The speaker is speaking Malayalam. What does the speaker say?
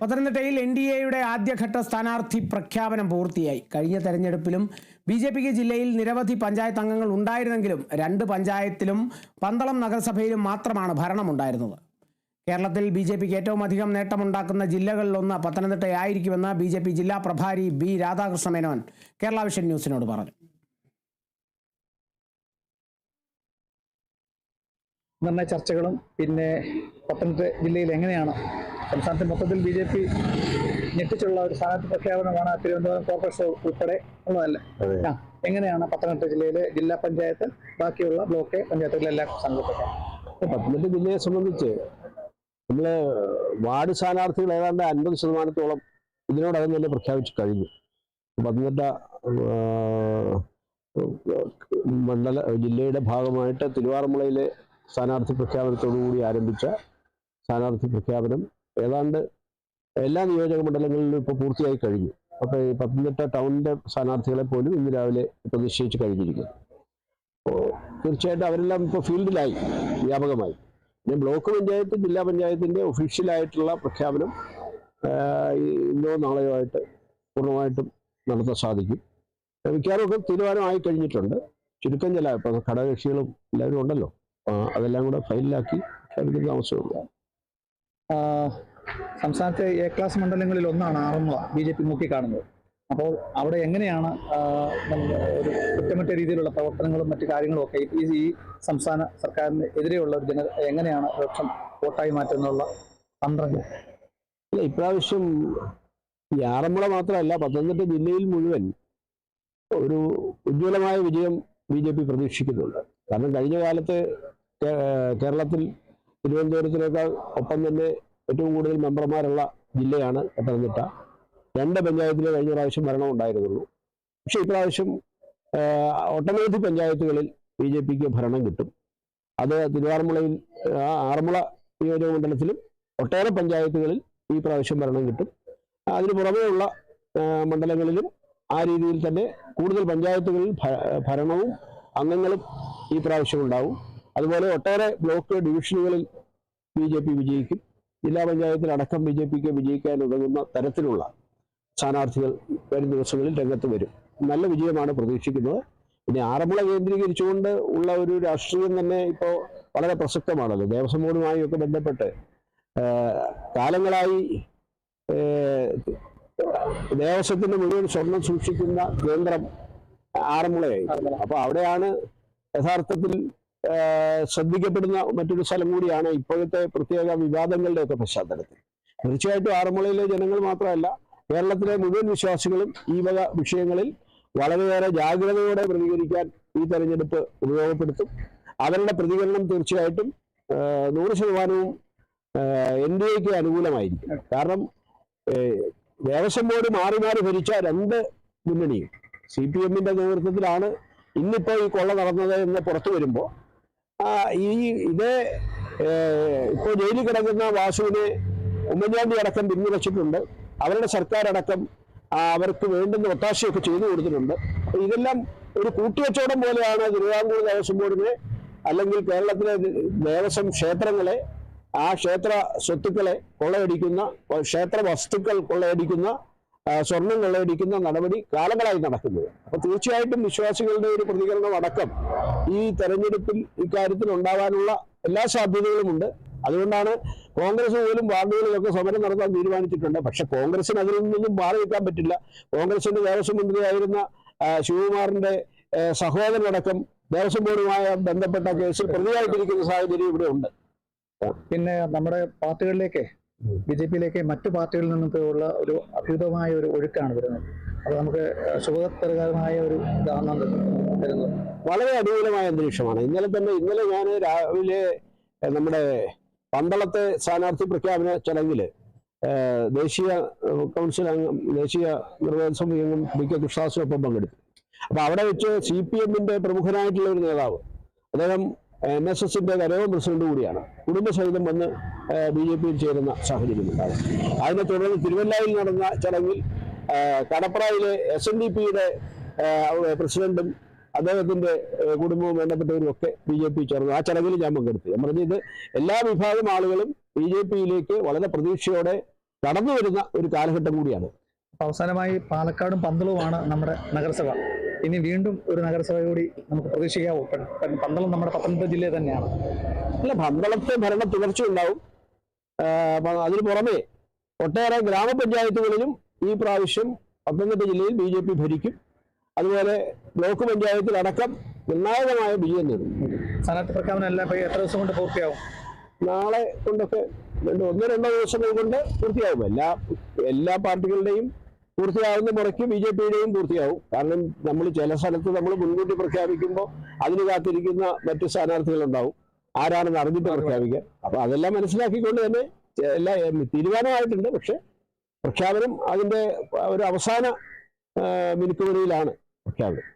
പത്തനംതിട്ടയിൽ എൻ ഡി എയുടെ ആദ്യഘട്ട സ്ഥാനാർത്ഥി പ്രഖ്യാപനം പൂർത്തിയായി. കഴിഞ്ഞ തെരഞ്ഞെടുപ്പിലും ബി ജെ പിക്ക് ജില്ലയിൽ നിരവധി പഞ്ചായത്ത് അംഗങ്ങൾ ഉണ്ടായിരുന്നെങ്കിലും രണ്ട് പഞ്ചായത്തിലും പന്തളം നഗരസഭയിലും മാത്രമാണ് ഭരണമുണ്ടായിരുന്നത്. കേരളത്തിൽ ബി ജെ പിക്ക് ഏറ്റവും അധികം നേട്ടമുണ്ടാക്കുന്ന ജില്ലകളിലൊന്ന് പത്തനംതിട്ടയായിരിക്കുമെന്ന് ബി ജെ പി ജില്ലാ പ്രഭാരി ബി രാധാകൃഷ്ണ മേനോൻ കേരള വിഷൻ ന്യൂസിനോട് പറഞ്ഞു. നിർണയ ചർച്ചകളും പിന്നെ പത്തനംതിട്ട ജില്ലയിൽ എങ്ങനെയാണ് സംസ്ഥാനത്തെ മൊത്തത്തിൽ ബി ജെ പി ഞെട്ടിച്ചുള്ള ഒരു സ്ഥാനാർത്ഥി പ്രഖ്യാപനമാണ് തിരുവനന്തപുരം കോർപ്പറേഷൻ ഉൾപ്പെടെ ഉള്ളതല്ലേ. എങ്ങനെയാണ് പത്തനംതിട്ട ജില്ലയിലെ ജില്ലാ പഞ്ചായത്ത് ബാക്കിയുള്ള ബ്ലോക്ക് പഞ്ചായത്തുകളിലെല്ലാം സംഘപ്പെട്ടത് പത്തനംതിട്ട ജില്ലയെ സംബന്ധിച്ച് നമ്മൾ വാർഡ് സ്ഥാനാർത്ഥികൾ ഏതാണ്ട് അൻപത് ശതമാനത്തോളം ഇതിനോടകം തന്നെ പ്രഖ്യാപിച്ചു കഴിഞ്ഞു. പത്തനംതിട്ട മണ്ഡല ജില്ലയുടെ ഭാഗമായിട്ട് തിരുവാറന്മുളയിലെ സ്ഥാനാർത്ഥി പ്രഖ്യാപനത്തോടുകൂടി ആരംഭിച്ച സ്ഥാനാർത്ഥി പ്രഖ്യാപനം ഏതാണ്ട് എല്ലാ നിയോജക മണ്ഡലങ്ങളിലും ഇപ്പോൾ പൂർത്തിയായി കഴിഞ്ഞു. അപ്പോൾ ഈ പത്തനംതിട്ട ടൗണിന്റെ സ്ഥാനാർത്ഥികളെ പോലും ഇന്ന് രാവിലെ ഇപ്പോൾ നിശ്ചയിച്ച് കഴിഞ്ഞിരിക്കുന്നു. അപ്പോൾ തീർച്ചയായിട്ടും അവരെല്ലാം ഇപ്പോൾ ഫീൽഡിലായി വ്യാപകമായി. പിന്നെ ബ്ലോക്ക് പഞ്ചായത്ത് ജില്ലാ പഞ്ചായത്തിന്റെ ഒഫീഷ്യലായിട്ടുള്ള പ്രഖ്യാപനം ഇന്നോ നാളെയോ ആയിട്ട് പൂർണമായിട്ടും നടത്താൻ സാധിക്കും. മിക്കവാറും ഒക്കെ തീരുമാനമായി കഴിഞ്ഞിട്ടുണ്ട്. ചുരുക്കം ചില ഇപ്പം ഘടകകക്ഷികളും എല്ലാവരും ഉണ്ടല്ലോ. അതെല്ലാം കൂടെ ഫയലിലാക്കി പ്രഖ്യാപിക്കുന്ന താമസമുണ്ട് ആ, സംസ്ഥാനത്തെ എ ക്ലാസ് മണ്ഡലങ്ങളിൽ ഒന്നാണ് ആറന്മുള ബി ജെ പി നോക്കിക്കാണുന്നത്. അപ്പോൾ അവിടെ എങ്ങനെയാണ് ഒരു കുറ്റമറ്റ രീതിയിലുള്ള പ്രവർത്തനങ്ങളും മറ്റു കാര്യങ്ങളും ഒക്കെ ഈ ഈ സംസ്ഥാന സർക്കാരിന് എതിരെയുള്ള ഒരു ജന എങ്ങനെയാണ് ഇലക്ഷൻ വോട്ടായി മാറ്റുന്നുള്ള തന്ത്രങ്ങൾ അല്ല ഇപ്രാവശ്യം ഈ ആറന്മുള മാത്രമല്ല പത്തനംതിട്ട ജില്ലയിൽ മുഴുവൻ ഒരു ഉജ്ജ്വലമായ വിജയം ബി ജെ പി പ്രതീക്ഷിക്കുന്നുണ്ട്. കാരണം കഴിഞ്ഞ കാലത്ത് കേരളത്തിൽ തിരുവനന്തപുരത്തിനേക്കാൾ ഒപ്പം തന്നെ ഏറ്റവും കൂടുതൽ മെമ്പർമാരുള്ള ജില്ലയാണ് പത്തനംതിട്ട. രണ്ട് പഞ്ചായത്തിൽ കഴിഞ്ഞ പ്രാവശ്യം ഭരണം ഉണ്ടായിരുന്നുള്ളൂ. പക്ഷേ ഇപ്രാവശ്യം ഒട്ടനവധി പഞ്ചായത്തുകളിൽ ബി ജെ പിക്ക് ഭരണം കിട്ടും. അത് തിരുവാറന്മുളയിൽ ആറന്മുള നിയോജക മണ്ഡലത്തിലും ഒട്ടേറെ പഞ്ചായത്തുകളിൽ ഈ പ്രാവശ്യം ഭരണം കിട്ടും. അതിന് പുറമേയുള്ള മണ്ഡലങ്ങളിലും ആ രീതിയിൽ തന്നെ കൂടുതൽ പഞ്ചായത്തുകളിൽ ഭരണവും അംഗങ്ങളും ഈ പ്രാവശ്യം ഉണ്ടാവും. അതുപോലെ ഒട്ടേറെ ബ്ലോക്ക് ഡിവിഷനുകളിൽ ബി ജെ പി വിജയിക്കും. ജില്ലാ പഞ്ചായത്തിൽ അടക്കം ബി ജെ പിക്ക് വിജയിക്കാൻ ഉതകുന്ന തരത്തിലുള്ള സ്ഥാനാർത്ഥികൾ വരും ദിവസങ്ങളിൽ രംഗത്ത് വരും. നല്ല വിജയമാണ് പ്രതീക്ഷിക്കുന്നത്. പിന്നെ ആറന്മുള കേന്ദ്രീകരിച്ചുകൊണ്ട് ഉള്ള ഒരു രാഷ്ട്രീയം തന്നെ ഇപ്പോൾ വളരെ പ്രസക്തമാണല്ലോ. ദേവസ്വം ബോർഡുമായി ഒക്കെ ബന്ധപ്പെട്ട് കാലങ്ങളായി ദേവസ്വത്തിന്റെ മുഴുവൻ സ്വർണം സൂക്ഷിക്കുന്ന കേന്ദ്രം ആറന്മുളയായി. അപ്പൊ അവിടെയാണ് യഥാർത്ഥത്തിൽ ശ്രദ്ധിക്കപ്പെടുന്ന മറ്റൊരു സ്ഥലം കൂടിയാണ് ഇപ്പോഴത്തെ പ്രത്യേക വിവാദങ്ങളുടെ ഒക്കെ പശ്ചാത്തലത്തിൽ. തീർച്ചയായിട്ടും ആറന്മുളയിലെ ജനങ്ങൾ മാത്രമല്ല കേരളത്തിലെ മുഴുവൻ വിശ്വാസികളും ഈ വക വിഷയങ്ങളിൽ വളരെയേറെ ജാഗ്രതയോടെ പ്രതികരിക്കാൻ ഈ തെരഞ്ഞെടുപ്പ് ഉപയോഗപ്പെടുത്തും. അവരുടെ പ്രതികരണം തീർച്ചയായിട്ടും നൂറ് ശതമാനവും എൻ ഡി എക്ക് അനുകൂലമായിരിക്കും. കാരണം ദേവസ്വം ബോർഡ് മാറി മാറി ഭരിച്ച രണ്ട് മുന്നണിയും സി പി എമ്മിന്റെ നേതൃത്വത്തിലാണ് ഇന്നിപ്പോ ഈ കൊള്ള നടന്നത് എന്ന് പുറത്തു വരുമ്പോൾ ഈ ഇതേ ഇപ്പോൾ ജയിലിൽ കിടക്കുന്ന വാസുവിനെ ഉമ്മൻചാണ്ടി അടക്കം പിന്തുണച്ചിട്ടുണ്ട്. അവരുടെ സർക്കാർ അടക്കം അവർക്ക് വേണ്ടുന്ന ഒത്താശയൊക്കെ ചെയ്തു കൊടുത്തിട്ടുണ്ട്. ഇതെല്ലാം ഒരു കൂട്ടുകച്ചവടം പോലെയാണ് തിരുവിതാംകൂർ ദേവസ്വം ബോർഡിനെ അല്ലെങ്കിൽ കേരളത്തിലെ ദേവസ്വം ക്ഷേത്രങ്ങളെ ആ ക്ഷേത്ര സ്വത്തുക്കളെ കൊള്ളയടിക്കുന്ന ക്ഷേത്ര വസ്തുക്കൾ കൊള്ളയടിക്കുന്ന സ്വർണം കൊള്ളയടിക്കുന്ന നടപടി കാലങ്ങളായി നടക്കുന്നത്. അപ്പൊ തീർച്ചയായിട്ടും വിശ്വാസികളുടെ ഒരു പ്രതികരണം അടക്കം ഈ തെരഞ്ഞെടുപ്പിൽ ഇക്കാര്യത്തിൽ ഉണ്ടാവാനുള്ള എല്ലാ സാധ്യതകളുമുണ്ട് അതുകൊണ്ടാണ് കോൺഗ്രസ് പോലും വാർഡുകളിലൊക്കെ സമരം നടത്താൻ തീരുമാനിച്ചിട്ടുണ്ട്. പക്ഷെ കോൺഗ്രസിന് അതിൽ നിന്നും മാറി നിൽക്കാൻ പറ്റില്ല. കോൺഗ്രസിന്റെ ദേവസ്വം മന്ത്രിയായിരുന്ന ശിവകുമാറിന്റെ സഹോദരനടക്കം ദേവസ്വം ബോർഡുമായി ബന്ധപ്പെട്ട കേസിൽ പ്രതിയായിട്ടിരിക്കുന്ന സാഹചര്യം ഇവിടെ ഉണ്ട്. പിന്നെ നമ്മുടെ പാർട്ടികളിലേക്ക്. ബി ജെ പിയിലേക്ക് മറ്റു പാർട്ടികളിൽ നിന്നൊക്കെ ഉള്ള ഒരു അഭ്യുതമായ ഒരു ഒഴുക്കാണ് വരുന്നത്. അത് നമുക്ക് സുഖകരമായ ഒരു ഇതാണ് വരുന്നത് വളരെ അനുകൂലമായ അന്തരീക്ഷമാണ് ഇന്നലെ തന്നെ ഇന്നലെ ഞാൻ രാവിലെ നമ്മുടെ പന്തളത്തെ സ്ഥാനാർത്ഥി പ്രഖ്യാപന ചടങ്ങിൽ ദേശീയ കൗൺസിൽ അംഗം ദേശീയ നിർവഹണ സമിതി അംഗം ഡി കെ കൃഷ്ണദാസിനൊപ്പം പങ്കെടുത്തു. അപ്പൊ അവിടെ വെച്ച് സി പി എമ്മിന്റെ പ്രമുഖനായിട്ടുള്ള ഒരു നേതാവ് അദ്ദേഹം എൻ എസ് എസിന്റെ കരയോ പ്രസിഡന്റ് കൂടിയാണ്. കുടുംബസഹിതം വന്ന് ബി ജെ പിയിൽ ചേരുന്ന സാഹചര്യമുണ്ടാകും അതിനെ തുടർന്ന് തിരുവല്ലയിൽ നടന്ന ചടങ്ങിൽ കടപ്രയിലെ എസ് എൻ ഡി പിയുടെ പ്രസിഡന്റും അദ്ദേഹത്തിന്റെ കുടുംബവും വേണ്ടപ്പെട്ടവരും ഒക്കെ ബി ജെ പി ചേർന്നു. ആ ചടങ്ങിൽ ഞാൻ പങ്കെടുത്തു. ഞാൻ പറഞ്ഞത് ഇത് എല്ലാ വിഭാഗം ആളുകളും ബി ജെ പിയിലേക്ക് വളരെ പ്രതീക്ഷയോടെ കടന്നു വരുന്ന ഒരു കാലഘട്ടം കൂടിയാണ്. അവസാനമായി പാലക്കാടും പന്തളവുമാണ് നമ്മുടെ നഗരസഭ. ഇനി വീണ്ടും ഒരു നഗരസഭ കൂടി നമുക്ക് പ്രതീക്ഷിക്കാവോ. പന്തളം നമ്മുടെ പത്തനംതിട്ട ജില്ലയിൽ തന്നെയാണ്. അല്ല പന്തളത്തെ ഭരണ തുടർച്ച ഉണ്ടാവും ആ, അപ്പൊ അതിന് പുറമെ ഒട്ടേറെ ഗ്രാമപഞ്ചായത്തുകളിലും ഈ പ്രാവശ്യം പത്തനംതിട്ട ജില്ലയിൽ ബി ജെ പി ഭരിക്കും. അതുപോലെ ബ്ലോക്ക് പഞ്ചായത്തിൽ അടക്കം നിർണായകമായ വിജയം നേടും. സ്ഥാനാർത്ഥി പ്രഖ്യാപനം എല്ലാം എത്ര ദിവസം കൊണ്ട് പൂർത്തിയാവും? നാളെ കൊണ്ടൊക്കെ രണ്ട് ഒന്നോ രണ്ടോ ദിവസങ്ങൾ കൊണ്ട് പൂർത്തിയാവും. എല്ലാ എല്ലാ പാർട്ടികളുടെയും പൂർത്തിയാവുന്ന മുറയ്ക്ക് ബി ജെ പിയുടെയും പൂർത്തിയാവും. കാരണം നമ്മൾ ചില സ്ഥലത്ത് നമ്മൾ മുൻകൂട്ടി പ്രഖ്യാപിക്കുമ്പോൾ അതിന് കാത്തിരിക്കുന്ന മറ്റു സ്ഥാനാർത്ഥികളുണ്ടാവും. ആരാണെന്ന് അറിഞ്ഞിട്ട് പ്രഖ്യാപിക്കുക. അപ്പൊ അതെല്ലാം മനസ്സിലാക്കിക്കൊണ്ട് തന്നെ എല്ലാ തീരുമാനമായിട്ടുണ്ട്. പക്ഷെ പ്രഖ്യാപനം അതിന്റെ ഒരു അവസാന മിനിറ്റുകളിലാണ് പ്രഖ്യാപനം.